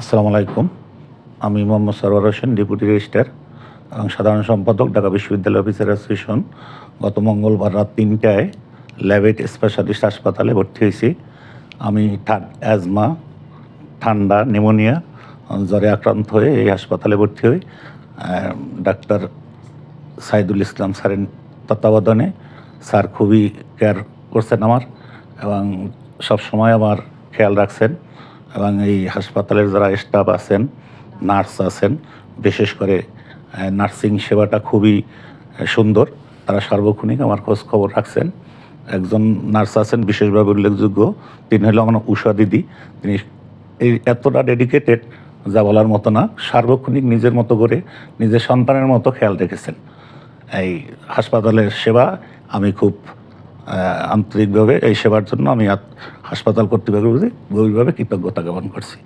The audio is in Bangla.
আসসালামু আলাইকুম। আমি মোহাম্মদ সরওয়ার হোসেন, ডেপুটি রেজিস্ট্রার, এবং সাধারণ সম্পাদক, ঢাকা বিশ্ববিদ্যালয় অফিসার অ্যাসোসিয়েশন। গত মঙ্গলবার রাত তিনটায় ল্যাবেট স্পেশালিস্ট হাসপাতালে ভর্তি হয়েছি। আমি অ্যাজমা, ঠান্ডা, নিউমোনিয়া, জ্বরে আক্রান্ত হয়ে এই হাসপাতালে ভর্তি হই। ডাক্তার সাইদুল ইসলাম স্যারের তত্ত্বাবধানে স্যার খুবই কেয়ার করছেন আমার, এবং সবসময় আমার খেয়াল রাখছেন। এবং এই হাসপাতালের যারা স্টাফ আছেন নার্স আছেন, বিশেষ করে নার্সিং সেবাটা খুবই সুন্দর। তারা সার্বক্ষণিক আমার খোঁজ খবর রাখছেন। একজন নার্স আছেন, বিশেষভাবে উল্লেখযোগ্য। তিনি হলো আমার উষা দিদি। তিনি এই এতটা ডেডিকেটেড যা বলার মতো না, সার্বক্ষণিক নিজের মতো করে নিজের সন্তানের মতো খেয়াল রেখেছেন। এই হাসপাতালের সেবা আমি খুব আন্তরিকভাবে এই সেবার জন্য আমি হাসপাতাল কর্তৃপক্ষের প্রতি গভীরভাবে কৃতজ্ঞতা জ্ঞাপন করছি।